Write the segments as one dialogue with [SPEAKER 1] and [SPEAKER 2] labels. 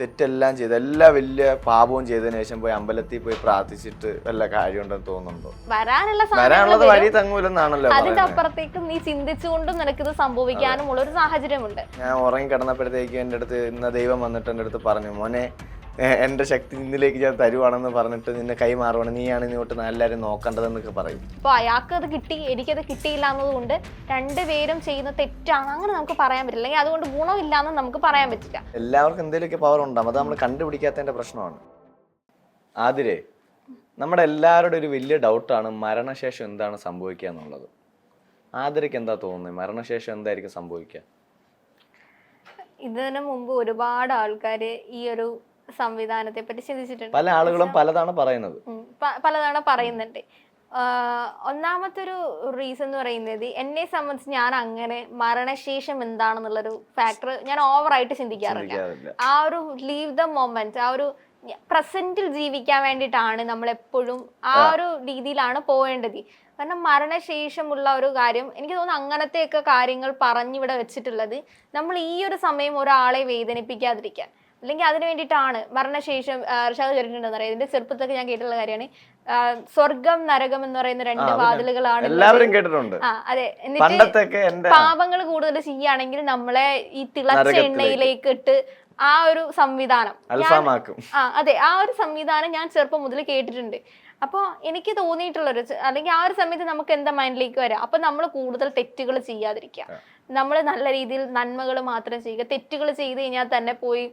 [SPEAKER 1] തെറ്റെല്ലാം ചെയ്ത് എല്ലാ വലിയ പാപവും ചെയ്തതിനു ശേഷം പോയി അമ്പലത്തിൽ പോയി പ്രാർത്ഥിച്ചിട്ട് വല്ല കാര്യമുണ്ടെന്ന് തോന്നുന്നുണ്ടോ?
[SPEAKER 2] വരാനുള്ള
[SPEAKER 1] വരാനുള്ളത് വഴി. തങ്ങൂലെന്നാണല്ലോ
[SPEAKER 2] അതിന്റെ അപ്പുറത്തേക്കും നീ ചിന്തിച്ചുകൊണ്ടും നിനക്കിത് സംഭവിക്കാനും ഉള്ള ഒരു സാഹചര്യമുണ്ട്.
[SPEAKER 1] ഞാൻ ഉറങ്ങി കിടന്നപ്പോഴത്തേക്കും എന്റെ അടുത്ത് ഇന്ന ദൈവം വന്നിട്ട് എന്റെ അടുത്ത് പറഞ്ഞു മോനെ എന്റെ ശക്തി നിന്നിലേക്ക് ഞാൻ തരുവാണെന്ന് പറഞ്ഞിട്ട് നിന്നെ കൈമാറുവാണ് നീയാണ് ഇങ്ങോട്ട് എല്ലാവരും നോക്കേണ്ടതെന്നൊക്കെ പറയും.
[SPEAKER 2] അപ്പൊ അയാൾക്ക് അത് കിട്ടി എനിക്കത് കിട്ടിയില്ല എന്നതുകൊണ്ട് രണ്ടുപേരും ചെയ്യുന്ന തെറ്റാണ്. അങ്ങനെ നമുക്ക് പറയാൻ പറ്റില്ല. അല്ലെങ്കിൽ അതുകൊണ്ട് ഗുണമില്ല എന്ന് നമുക്ക് പറയാൻ പറ്റില്ല.
[SPEAKER 1] എല്ലാവർക്കും എന്തെങ്കിലുമൊക്കെ പവർ ഉണ്ടാവും. അത് നമ്മൾ കണ്ടുപിടിക്കാത്തതിന്റെ പ്രശ്നമാണ്. ആതിരെ നമ്മുടെ എല്ലാവരുടെ ഒരു വലിയ ഡൗട്ടാണ് മരണശേഷം എന്താണ് സംഭവിക്കുക എന്നുള്ളത്. ആതിരയ്ക്ക് എന്താ തോന്നുന്നത്? മരണശേഷം എന്തായിരിക്കും സംഭവിക്കുക?
[SPEAKER 2] ഇതിനു മുമ്പ് ഒരുപാട് ആൾക്കാർ ഈ ഒരു സംവിധാനത്തെ പറ്റി ചിന്തിച്ചിട്ടുണ്ട്.
[SPEAKER 1] പല ആളുകളും പലതാണ് പറയുന്നത്.
[SPEAKER 2] പലതാണ് പലതവണ പറയുന്നുണ്ട്. ഒന്നാമത്തെ ഒരു റീസൺ എന്ന് പറയുന്നത് എന്നെ സംബന്ധിച്ച് ഞാൻ അങ്ങനെ മരണശേഷം എന്താണെന്നുള്ളൊരു ഫാക്ടർ ഞാൻ ഓവറായിട്ട് ചിന്തിക്കാറില്ല.
[SPEAKER 1] ചിന്തിക്കാറില്ല.
[SPEAKER 2] ആ ഒരു ലീവ് ദ മൊമെന്റ് ആ ഒരു പ്രസന്റിൽ ജീവിക്കാൻ വേണ്ടിയിട്ടാണ് നമ്മൾ എപ്പോഴും ആ. ഒരു രീതിയിലാണ് പോവേണ്ടത്. കാരണം മരണശേഷമുള്ള ഒരു കാര്യം എനിക്ക് തോന്നുന്നു അങ്ങനത്തെയൊക്കെ കാര്യങ്ങൾ പറഞ്ഞിവിടെ വെച്ചിട്ടുള്ളത് നമ്മൾ ഈ ഒരു സമയം ഒരാളെ വേദനിപ്പിക്കാതിരിക്കാൻ. അല്ലെങ്കിൽ അതിന് വേണ്ടിയിട്ടാണ് മരണശേഷം ഋഷാദ് കേട്ടിട്ടുണ്ടെന്ന് അറിയാം ഇതിന്റെ ചെറുപ്പത്തൊക്കെ ഞാൻ കേട്ടിട്ടുള്ള കാര്യമാണ്. സ്വർഗം നരകം എന്ന് പറയുന്ന രണ്ട് വാതിലുകളാണ്
[SPEAKER 1] എല്ലാവരും കേട്ടിട്ടുണ്ട്.
[SPEAKER 2] അതെ. എന്നിട്ട് പാപങ്ങൾ കൂടുതൽ ചെയ്യുകയാണെങ്കിൽ നമ്മളെ ഈ തിളച്ച. എണ്ണയിലേക്ക് ഇട്ട് ആ ഒരു സംവിധാനം. ആ അതെ. ആ ഒരു സംവിധാനം ഞാൻ ചെറുപ്പം മുതൽ കേട്ടിട്ടുണ്ട്. അപ്പോൾ എനിക്ക് തോന്നിയിട്ടുള്ളൊരു അല്ലെങ്കിൽ ആ ഒരു സമയത്ത് നമുക്ക് എന്താ മൈൻഡിലേക്ക് വരാം? അപ്പൊ നമ്മൾ കൂടുതൽ തെറ്റുകൾ ചെയ്യാതിരിക്കുക. നമ്മൾ നല്ല രീതിയിൽ നന്മകൾ മാത്രം ചെയ്യുക. തെറ്റുകൾ ചെയ്ത് കഴിഞ്ഞാൽ തന്നെ പോയി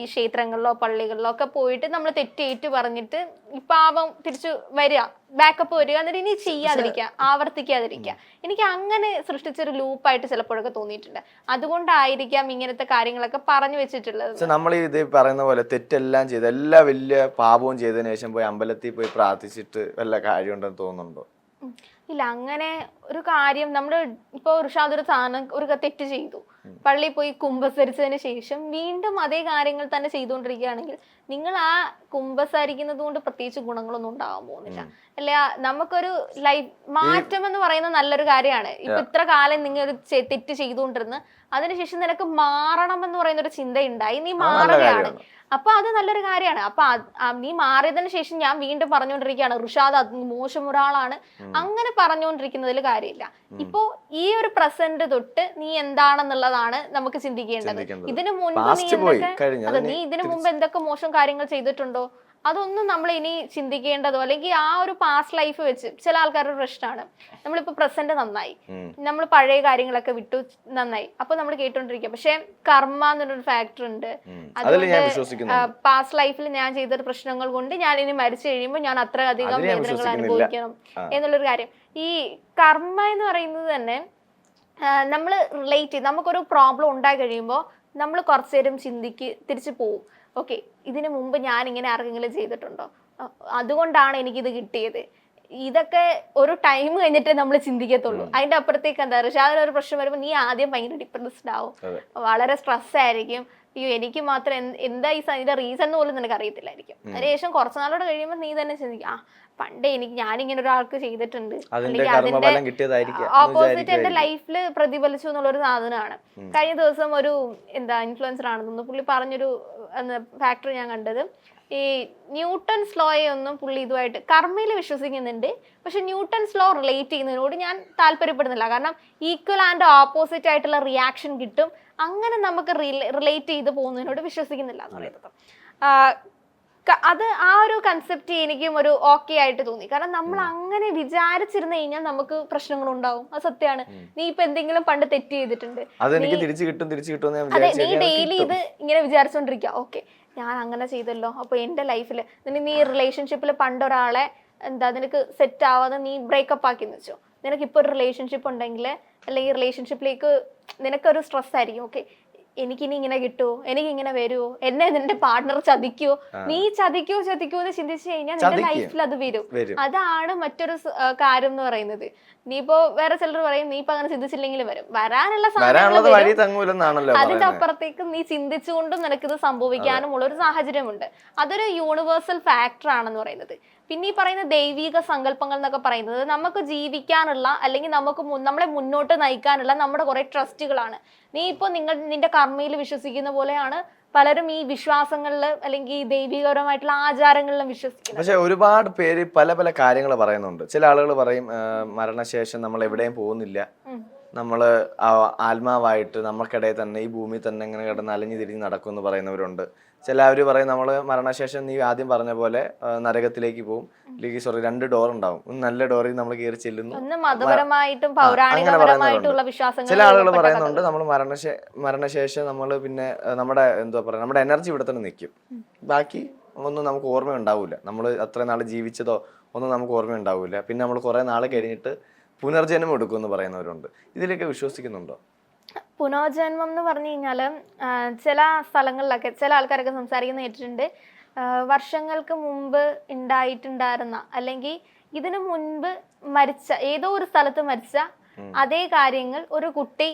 [SPEAKER 2] ഈ ക്ഷേത്രങ്ങളിലോ പള്ളികളിലോ ഒക്കെ പോയിട്ട് നമ്മൾ തെറ്റേറ്റ് പറഞ്ഞിട്ട് ഈ പാപം തിരിച്ചു വരിക ബാക്കപ്പ് വരിക എന്നിട്ട് ഇനി ചെയ്യാതിരിക്കുക ആവർത്തിക്കാതിരിക്കുക. എനിക്ക് അങ്ങനെ സൃഷ്ടിച്ചൊരു ലൂപ്പായിട്ട് ചിലപ്പോഴൊക്കെ തോന്നിയിട്ടുണ്ട്. അതുകൊണ്ടായിരിക്കാം ഇങ്ങനത്തെ കാര്യങ്ങളൊക്കെ പറഞ്ഞു വെച്ചിട്ടുള്ളത്.
[SPEAKER 1] നമ്മൾ ഇത് പറയുന്ന പോലെ തെറ്റെല്ലാം ചെയ്ത് എല്ലാ വലിയ പാപവും ചെയ്തതിനു ശേഷം പോയി അമ്പലത്തിൽ പോയി പ്രാർത്ഥിച്ചിട്ട് വല്ല കാര്യമുണ്ടെന്ന് തോന്നുന്നുണ്ടോ.
[SPEAKER 2] ഇല്ല അങ്ങനെ ഒരു കാര്യം നമ്മുടെ ഇപ്പൊ ഋഷാദ് ഒരു സാധനം ഒരു തെറ്റ് ചെയ്തു. പള്ളിയിൽ പോയി കുമ്പസരിച്ചതിന് ശേഷം വീണ്ടും അതേ കാര്യങ്ങൾ തന്നെ ചെയ്തുകൊണ്ടിരിക്കുകയാണെങ്കിൽ നിങ്ങൾ ആ കുംഭസാരിക്കുന്നത് കൊണ്ട് പ്രത്യേകിച്ച് ഗുണങ്ങളൊന്നും ഉണ്ടാവാൻ പോകുന്നില്ല. അല്ല? നമുക്കൊരു ലൈഫ് മാറ്റം എന്ന് പറയുന്ന നല്ലൊരു കാര്യമാണ്. ഇപ്പൊ ഇത്ര കാലം നിങ്ങൾ ഒരു തെറ്റ് ചെയ്തുകൊണ്ടിരുന്ന് അതിനുശേഷം നിനക്ക് മാറണം എന്ന് പറയുന്ന ഒരു ചിന്ത ഉണ്ടായി നീ മാറുകയാണ്. അപ്പൊ അത് നല്ലൊരു കാര്യമാണ്. അപ്പൊ നീ മാറിയതിനു ശേഷം ഞാൻ വീണ്ടും പറഞ്ഞുകൊണ്ടിരിക്കുകയാണ് ഋഷാദ് അത് മോശം ഒരാളാണ്. അങ്ങനെ പറഞ്ഞുകൊണ്ടിരിക്കുന്നതിൽ കാര്യമില്ല. ഇപ്പോ ഈ ഒരു പ്രസന്റ് തൊട്ട് നീ എന്താണെന്നുള്ളതാണ് നമുക്ക് ചിന്തിക്കേണ്ടത്. ഇതിനു മുൻപ് നീ എന്തൊക്കെ അതെ നീ ഇതിനു മുമ്പ് എന്തൊക്കെ മോശം കാര്യങ്ങൾ ചെയ്തിട്ടുണ്ടോ? അതൊന്നും നമ്മൾ ഇനി ചിന്തിക്കേണ്ടതോ? അല്ലെങ്കിൽ ആ ഒരു പാസ്റ്റ് ലൈഫ് വെച്ച് ചില ആൾക്കാരുടെ പ്രശ്നമാണ്. നമ്മളിപ്പോ പ്രസന്റ് നന്നായി. നമ്മൾ പഴയ കാര്യങ്ങളൊക്കെ വിട്ടു നന്നായി. അപ്പൊ നമ്മൾ കേട്ടോണ്ടിരിക്കുക. പക്ഷെ കർമ്മ എന്നൊരു ഫാക്ടർ ഉണ്ട്. അതുകൊണ്ട് പാസ്റ്റ് ലൈഫിൽ ഞാൻ ചെയ്ത പ്രശ്നങ്ങൾ കൊണ്ട് ഞാൻ ഇനി മരിച്ചു കഴിയുമ്പോൾ ഞാൻ അത്ര അധികം വേദനകൾ. അനുഭവിക്കണം എന്നുള്ളൊരു കാര്യം. ഈ കർമ്മ എന്ന് പറയുന്നത് തന്നെ നമ്മൾ റിലേറ്റ് ചെയ്ത് നമുക്കൊരു പ്രോബ്ലം ഉണ്ടായി കഴിയുമ്പോൾ നമ്മൾ കുറച്ചു നേരം ചിന്തിക്ക് തിരിച്ചു പോവും. ഓക്കെ ഇതിനു മുമ്പ് ഞാൻ ഇങ്ങനെ ആർക്കെങ്കിലും ചെയ്തിട്ടുണ്ടോ? അതുകൊണ്ടാണ് എനിക്കിത് കിട്ടിയത്. ഇതൊക്കെ ഒരു ടൈം കഴിഞ്ഞിട്ടേ നമ്മൾ ചിന്തിക്കത്തുള്ളൂ. അതിന്റെ അപ്പുറത്തേക്ക് എന്താ ഋഷാദിന് ഒരു പ്രശ്നം വരുമ്പോൾ നീ ആദ്യം ഭയങ്കര ഡിപ്രസ്ഡ് ആവും. വളരെ സ്ട്രെസ് ആയിരിക്കും. അയ്യോ എനിക്ക് മാത്രം എന്താ ഈ ഇതിന്റെ റീസൺ പോലും നിനക്ക് അറിയത്തില്ലായിരിക്കും. അതിനുശേഷം കുറച്ച് നാളോട് കഴിയുമ്പോൾ നീ തന്നെ ചിന്തിക്കും ആ പണ്ടേ എനിക്ക് ഞാനിങ്ങനെ ഒരാൾക്ക് ചെയ്തിട്ടുണ്ട്.
[SPEAKER 1] അതിന്റെ കിട്ടിയതായിരിക്കാം എന്ന്
[SPEAKER 2] ഓപ്പോസിറ്റ് എന്റെ. ലൈഫിൽ പ്രതിഫലിച്ചു എന്നുള്ളൊരു സാധനമാണ്. കഴിഞ്ഞ ദിവസം ഒരു എന്താ ഇൻഫ്ലുവൻസർ ആണെന്ന് പുള്ളി പറഞ്ഞൊരു ഫാക്ടർ ഞാൻ കണ്ടത്. ഈ ന്യൂട്ടൺസ് ലോയെ ഒന്നും പുള്ളി ഇതുമായിട്ട് കർമ്മയിൽ വിശ്വസിക്കുന്നുണ്ട്. പക്ഷെ ന്യൂട്ടൺസ് ലോ റിലേറ്റ് ചെയ്യുന്നതിനോട് ഞാൻ താല്പര്യപ്പെടുന്നില്ല. കാരണം ഈക്വൽ ആൻഡ് ഓപ്പോസിറ്റ് ആയിട്ടുള്ള റിയാക്ഷൻ കിട്ടും. അങ്ങനെ നമുക്ക് റിലേറ്റ് ചെയ്ത് പോകുന്നതിനോട് വിശ്വസിക്കുന്നില്ല എന്ന് പറയുന്നത് അത് ആ ഒരു കൺസെപ്റ്റ് എനിക്കും ഒരു ഓക്കെ ആയിട്ട് തോന്നി. കാരണം നമ്മൾ അങ്ങനെ വിചാരിച്ചിരുന്നു കഴിഞ്ഞാൽ നമുക്ക് പ്രശ്നങ്ങൾ ഉണ്ടാവും അത് സത്യമാണ്. നീ ഇപ്പൊ എന്തെങ്കിലും പണ്ട് തെറ്റ് ചെയ്തിട്ടുണ്ട്.
[SPEAKER 1] അതെനിക്ക് തിരിച്ചു കിട്ടും തിരിച്ചു കിട്ടും
[SPEAKER 2] അതെ നീ ഡെയിലി ഇത് ഇങ്ങനെ വിചാരിച്ചോണ്ടിരിക്കുക ഓക്കെ ഞാൻ അങ്ങനെ ചെയ്തല്ലോ. അപ്പൊ എന്റെ ലൈഫിൽ നീ റിലേഷൻഷിപ്പിൽ പണ്ടൊരാളെ എന്താ നിനക്ക് സെറ്റ് ആവാതെ നീ ബ്രേക്കപ്പ് ആക്കി വെച്ചോ. നിനക്ക് ഇപ്പൊ ഒരു റിലേഷൻഷിപ്പ് ഉണ്ടെങ്കിൽ അല്ലെങ്കിൽ റിലേഷൻഷിപ്പിലേക്ക് നിനക്കൊരു സ്ട്രെസ് ആയിരിക്കും. ഓക്കെ എനിക്കിനി ഇങ്ങനെ കിട്ടുമോ എനിക്ക് ഇങ്ങനെ വരുമോ എന്നെ നിന്റെ പാർട്ണർ ചതിക്കുവോ? നീ ചതിക്കോ ചതിക്കോ എന്ന് ചിന്തിച്ചു കഴിഞ്ഞാൽ നിന്റെ ലൈഫിൽ അത് വരും. അതാണ് മറ്റൊരു കാര്യം എന്ന് പറയുന്നത്. നീ ഇപ്പോ വേറെ ചിലർ പറയും നീ ഇപ്പൊ അങ്ങനെ ചിന്തിച്ചില്ലെങ്കിൽ വരും. വരാനുള്ള സാധനങ്ങൾ. അതിന്റെ അപ്പുറത്തേക്ക് നീ ചിന്തിച്ചുകൊണ്ടും നിനക്കിത് സംഭവിക്കാനും ഉള്ള ഒരു സാഹചര്യമുണ്ട്. അതൊരു യൂണിവേഴ്സൽ ഫാക്ടർ ആണെന്ന് പറയുന്നത്. പിന്നെ ഈ പറയുന്ന ദൈവിക സങ്കല്പങ്ങൾ എന്നൊക്കെ പറയുന്നത് നമുക്ക് ജീവിക്കാനുള്ള അല്ലെങ്കിൽ നമുക്ക് നമ്മളെ മുന്നോട്ട് നയിക്കാനുള്ള നമ്മുടെ കുറെ ട്രസ്റ്റുകളാണ്. നീ ഇപ്പോൾ നിങ്ങൾ നിന്റെ കർമ്മയിൽ വിശ്വസിക്കുന്ന പോലെയാണ് പലരും ഈ വിശ്വാസങ്ങളിൽ അല്ലെങ്കിൽ ദൈവികപരമായിട്ടുള്ള ആചാരങ്ങളിലും വിശ്വസിക്കുന്നത്.
[SPEAKER 1] പക്ഷെ ഒരുപാട് പേര് പല പല കാര്യങ്ങൾ പറയുന്നുണ്ട്. ചില ആളുകൾ പറയും മരണശേഷം നമ്മൾ എവിടെയും പോകുന്നില്ല. നമ്മൾ ആത്മാവായിട്ട് നമുക്കിടയിൽ തന്നെ ഈ ഭൂമി തന്നെ ഇങ്ങനെ കിടന്ന് അലഞ്ഞു തിരിഞ്ഞ് നടക്കുമെന്ന് പറയുന്നവരുണ്ട്. ചിലവർ പറയും നമ്മൾ മരണശേഷം നീ ആദ്യം പറഞ്ഞ പോലെ നരകത്തിലേക്ക് പോകും അല്ലെങ്കിൽ സോറി രണ്ട് ഡോർ ഉണ്ടാവും. നല്ല ഡോറിൽ നമ്മൾ കയറി ചെല്ലുന്നു. അങ്ങനെ ചില ആളുകൾ പറയുന്നുണ്ട് നമ്മൾ മരണശേ മരണശേഷം നമ്മൾ പിന്നെ നമ്മുടെ എന്താ പറയുക നമ്മുടെ എനർജി ഇവിടെ തന്നെ നിൽക്കും. ബാക്കി ഒന്നും നമുക്ക് ഓർമ്മ ഉണ്ടാവില്ല നമ്മൾ അത്ര നാൾ ജീവിച്ചതോ ഒന്നും നമുക്ക് ഓർമ്മ ഉണ്ടാവില്ല പിന്നെ നമ്മൾ കുറേ നാൾ കഴിഞ്ഞിട്ട് പുനർജന്മം എടുക്കും എന്ന് പറയുന്നവരുണ്ട്. ഇതിലൊക്കെ വിശ്വസിക്കുന്നുണ്ടോ?
[SPEAKER 2] പുനർജന്മം എന്ന് പറഞ്ഞു കഴിഞ്ഞാൽ ചില സ്ഥലങ്ങളിലൊക്കെ ചില ആൾക്കാരൊക്കെ സംസാരിക്കുന്ന കേട്ടിട്ടുണ്ട്. വർഷങ്ങൾക്ക് മുമ്പ് ഉണ്ടായിട്ടുണ്ടായിരുന്ന അല്ലെങ്കിൽ ഇതിനു മുൻപ് മരിച്ച ഏതോ ഒരു സ്ഥലത്ത് മരിച്ച അതേ കാര്യങ്ങൾ ഒരു കുട്ടി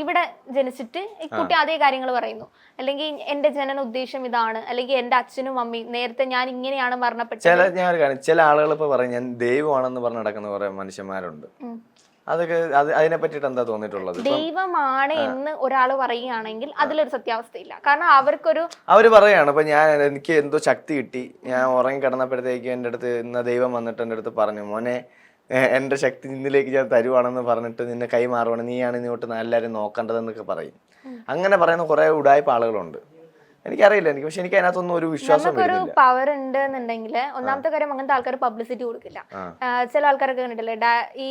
[SPEAKER 2] ഇവിടെ ജനിച്ചിട്ട് ഈ കുട്ടി അതേ കാര്യങ്ങൾ പറയുന്നു. അല്ലെങ്കിൽ എന്റെ ജനന ഉദ്ദേശം ഇതാണ്. അല്ലെങ്കിൽ എന്റെ അച്ഛനും അമ്മയും നേരത്തെ ഞാൻ ഇങ്ങനെയാണ് മരണപ്പെട്ടത്.
[SPEAKER 1] ചില ഞാൻ ചില ആളുകൾ ഇപ്പൊ പറയും ഞാൻ ദൈവമാണെന്ന് പറഞ്ഞ് നടക്കുന്ന കുറെ മനുഷ്യന്മാരുണ്ട്. അതൊക്കെ അതിനെ പറ്റിട്ട് എന്താ തോന്നിയിട്ടുള്ളത്?
[SPEAKER 2] ദൈവമാണ് എന്ന് ഒരാൾ പറയുകയാണെങ്കിൽ അതിലൊരു സത്യാവസ്ഥയില്ല. കാരണം അവർക്കൊരു
[SPEAKER 1] അവർ പറയാണ് ഇപ്പൊ ഞാൻ എനിക്ക് എന്തോ ശക്തി കിട്ടി. ഞാൻ ഉറങ്ങി കിടന്നപ്പോഴത്തേക്ക് എന്റെ അടുത്ത് ഇന്ന ദൈവം വന്നിട്ട് എന്റെ അടുത്ത് പറഞ്ഞു മോനെ എന്റെ ശക്തി നിന്നിലേക്ക് ഞാൻ തരുവാണെന്ന് പറഞ്ഞിട്ട് നിന്നെ കൈമാറുവാണ് നീയാണ് ഇങ്ങോട്ട് എല്ലാവരും നോക്കേണ്ടതെന്നൊക്കെ പറയും. അങ്ങനെ പറയുന്ന കുറെ ഉടായ്പ ആളുകളുണ്ട്. എനിക്കറിയില്ല എനിക്ക് പക്ഷെ എനിക്ക് അതിനകത്തൊന്നും ഒരു വിശ്വാസം ഒരു
[SPEAKER 2] പവർ ഉണ്ട് എന്നുണ്ടെങ്കിൽ ഒന്നാമത്തെ കാര്യം അങ്ങനത്തെ ആൾക്കാർ പബ്ലിസിറ്റി കൊടുക്കില്ല. ചില ആൾക്കാരൊക്കെ കണ്ടിട്ടില്ലേ? ഈ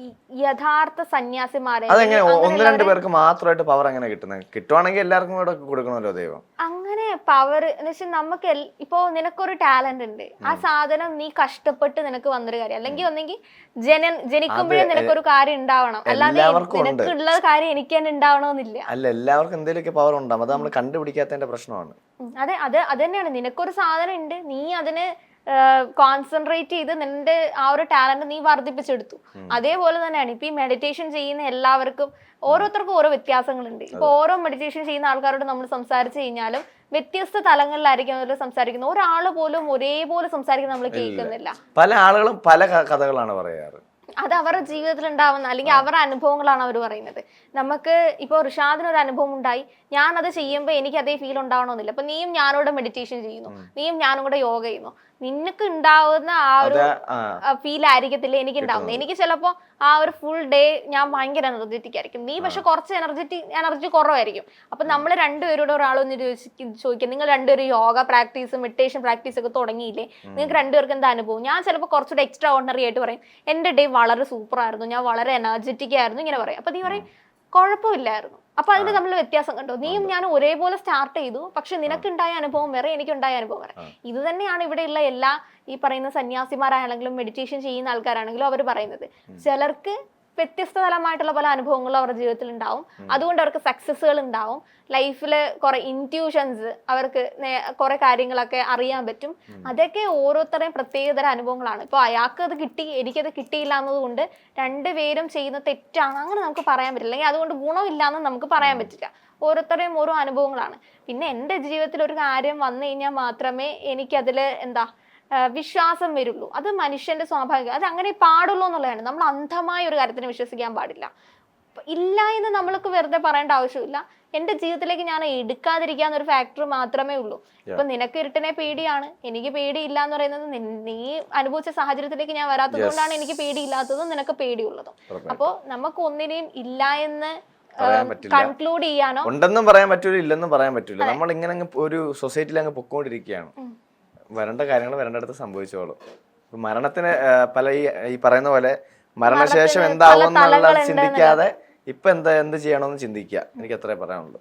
[SPEAKER 2] ഈ യഥാർത്ഥ സന്യാസിമാരെ
[SPEAKER 1] അതെങ്ങനെ? ഒന്ന് രണ്ട് പേർക്ക് മാത്രമായിട്ട് പവർ അങ്ങനെ കിട്ടുന്നത് കിട്ടുവാണെങ്കിൽ എല്ലാവർക്കും കൂടെ കൊടുക്കണമല്ലോ ദൈവം.
[SPEAKER 2] അങ്ങനെ പവർ എന്ന് വെച്ചാൽ നമുക്ക് ഇപ്പോ നിനക്കൊരു ടാലന്റ് ഉണ്ട്. ആ സാധനം നീ കഷ്ടപ്പെട്ട് നിനക്ക് വന്നൊരു കാര്യം. അല്ലെങ്കിൽ ഒന്നെങ്കിൽ ജന ജനിക്കുമ്പോഴേ നിനക്കൊരു കാര്യം ഉണ്ടാവണം. അല്ലാതെ. നിനക്കുള്ള കാര്യം എനിക്ക് തന്നെ ഉണ്ടാവണമെന്നില്ല
[SPEAKER 1] അല്ല എല്ലാവർക്കും എന്തെങ്കിലുമൊക്കെ പവർ ഉണ്ടാവും. അത് നമ്മൾ കണ്ടുപിടിക്കാത്തതിന്റെ പ്രശ്നമാണ്.
[SPEAKER 2] അതെ അത് അത് തന്നെയാണ്. നിനക്കൊരു സാധനം ഉണ്ട്. നീ അതിന് കോൺസെൻട്രേറ്റ് ചെയ്ത് നിന്റെ ആ ഒരു ടാലന്റ് നീ വർദ്ധിപ്പിച്ചെടുത്തു. അതേപോലെ തന്നെയാണ്. ഇപ്പൊ ഈ മെഡിറ്റേഷൻ ചെയ്യുന്ന എല്ലാവർക്കും ഓരോരുത്തർക്കും ഓരോ വ്യത്യാസങ്ങളുണ്ട്. ഇപ്പൊ ഓരോ മെഡിറ്റേഷൻ ചെയ്യുന്ന ആൾക്കാരോട് നമ്മൾ സംസാരിച്ചു കഴിഞ്ഞാലും വ്യത്യസ്ത തലങ്ങളിലായിരിക്കും അവർ സംസാരിക്കുന്നത്. ഒരാൾ പോലും ഒരേപോലെ സംസാരിക്കുന്നത് നമ്മൾ കേൾക്കുന്നില്ല.
[SPEAKER 1] പല ആളുകളും പല കഥകളാണ് പറയാറ്.
[SPEAKER 2] അത് അവരുടെ ജീവിതത്തിൽ ഉണ്ടാവുന്ന അല്ലെങ്കിൽ അവരുടെ അനുഭവങ്ങളാണ് അവർ പറയുന്നത്. നമുക്ക് ഇപ്പോൾ ഋഷാദിന് ഒരു അനുഭവം ഉണ്ടായി ഞാൻ അത് ചെയ്യുമ്പോൾ എനിക്ക് അതേ ഫീൽ ഉണ്ടാവണമെന്നില്ല. അപ്പൊ നീയും ഞാനോട് മെഡിറ്റേഷൻ ചെയ്യുന്നു. നീയും ഞാനും കൂടെ യോഗ ചെയ്യുന്നു. നിനക്ക് ഉണ്ടാവുന്ന ആ ഒരു ഫീൽ ആയിരിക്കത്തില്ല എനിക്ക് ഉണ്ടാവുന്നത്? എനിക്ക് ചിലപ്പോൾ ആ ഒരു ഫുൾ ഡേ ഞാൻ ഭയങ്കര എനർജറ്റിക് ആയിരിക്കും. നീ പക്ഷെ കുറച്ച് എനർജറ്റിക് എനർജി കുറവായിരിക്കും. അപ്പൊ നമ്മൾ രണ്ടുപേരോട് ഒരാളൊന്ന് ചോദിക്കാം. നിങ്ങൾ രണ്ടുപേരും യോഗ പ്രാക്ടീസ് മെഡിറ്റേഷൻ പ്രാക്ടീസ് ഒക്കെ തുടങ്ങിയില്ലേ? നിങ്ങൾക്ക് രണ്ടുപേർക്ക് എന്താ അനുഭവം? ഞാൻ ചിലപ്പോൾ കുറച്ചുകൂടെ എക്സ്ട്രാ ഓർഡിനറി ആയിട്ട് പറയും. എന്റെ ഡേ വളരെ സൂപ്പർ ആയിരുന്നു ഞാൻ വളരെ എനർജറ്റിക് ആയിരുന്നു ഇങ്ങനെ പറയാം. അപ്പൊ നീ പറയും കുഴപ്പമില്ലായിരുന്നു. അപ്പൊ അതിന് നമ്മൾ വ്യത്യാസം കണ്ടോ? നീയും ഞാൻ ഒരേപോലെ സ്റ്റാർട്ട് ചെയ്തു. പക്ഷെ നിനക്കുണ്ടായ അനുഭവം വേറെ എനിക്കുണ്ടായ അനുഭവം വേറെ ഇത് തന്നെയാണ് ഇവിടെയുള്ള എല്ലാ ഈ പറയുന്ന സന്യാസിമാരാണെങ്കിലും മെഡിറ്റേഷൻ ചെയ്യുന്ന ആൾക്കാരാണെങ്കിലും അവർ പറയുന്നത്. ചിലർക്ക് വ്യത്യസ്ത തലമായിട്ടുള്ള പല അനുഭവങ്ങളും അവരുടെ ജീവിതത്തിൽ ഉണ്ടാവും അതുകൊണ്ട് അവർക്ക് സക്സസ്സുകൾ ഉണ്ടാവും. ലൈഫിൽ കുറെ ഇന്റ്യൂഷൻസ് അവർക്ക് കുറെ കാര്യങ്ങളൊക്കെ അറിയാൻ പറ്റും. അതൊക്കെ ഓരോരുത്തരുടെയും പ്രത്യേകതര അനുഭവങ്ങളാണ്. ഇപ്പോൾ അയാൾക്ക് അത് കിട്ടി എനിക്കത് കിട്ടിയില്ല എന്നതുകൊണ്ട് രണ്ടുപേരും ചെയ്യുന്ന തെറ്റാണ്. അങ്ങനെ നമുക്ക് പറയാൻ പറ്റില്ല. അല്ലെങ്കിൽ അതുകൊണ്ട് ഗുണമില്ല എന്ന് നമുക്ക് പറയാൻ പറ്റില്ല. ഓരോരുത്തരുടെയും ഓരോ അനുഭവങ്ങളാണ്. പിന്നെ എന്റെ ജീവിതത്തിൽ ഒരു കാര്യം വന്നു കഴിഞ്ഞാൽ മാത്രമേ എനിക്കതിൽ എന്താ വിശ്വാസം വരുള്ളൂ. അത് മനുഷ്യന്റെ സ്വാഭാവികം. അത് അങ്ങനെ പാടുള്ളൂ എന്നുള്ളതാണ്. നമ്മൾ അന്ധമായ ഒരു കാര്യത്തിന് വിശ്വസിക്കാൻ പാടില്ല. ഇല്ല എന്ന് നമ്മൾക്ക് വെറുതെ പറയേണ്ട ആവശ്യമില്ല. എന്റെ ജീവിതത്തിലേക്ക് ഞാൻ എടുക്കാതിരിക്കാന്ന് ഒരു ഫാക്ടർ മാത്രമേ ഉള്ളൂ. ഇപ്പൊ നിനക്ക് ഇരുട്ടിനെ പേടിയാണ്. എനിക്ക് പേടിയില്ല എന്ന് പറയുന്നത് നീ അനുഭവിച്ച സാഹചര്യത്തിലേക്ക് ഞാൻ വരാത്തത് കൊണ്ടാണ് എനിക്ക് പേടിയില്ലാത്തതും നിനക്ക് പേടിയുള്ളതും.
[SPEAKER 1] അപ്പോൾ
[SPEAKER 2] അപ്പോ നമുക്ക് ഒന്നിനെയും ഇല്ല എന്ന് കൺക്ലൂഡ് ചെയ്യാനോ?
[SPEAKER 1] ഉണ്ടെന്നും പറയാൻ പറ്റൂല ഇല്ലെന്നും പറയാൻ പറ്റൂല. നമ്മൾ ഇങ്ങനെ ഒരു സൊസൈറ്റിയിൽ അങ്ങ് പൊക്കോണ്ടിരിക്കുകയാണ്. വരേണ്ട കാര്യങ്ങൾ വരേണ്ടടുത്ത് സംഭവിച്ചോളും. മരണത്തിന് പല ഈ ഈ പറയുന്ന പോലെ മരണശേഷം എന്താവും
[SPEAKER 2] എന്നുള്ള
[SPEAKER 1] ചിന്തിക്കാതെ ഇപ്പൊ എന്താ എന്ത് ചെയ്യണമെന്ന് ചിന്തിക്കുക. എനിക്ക് അത്രേ പറയാനുള്ളൂ.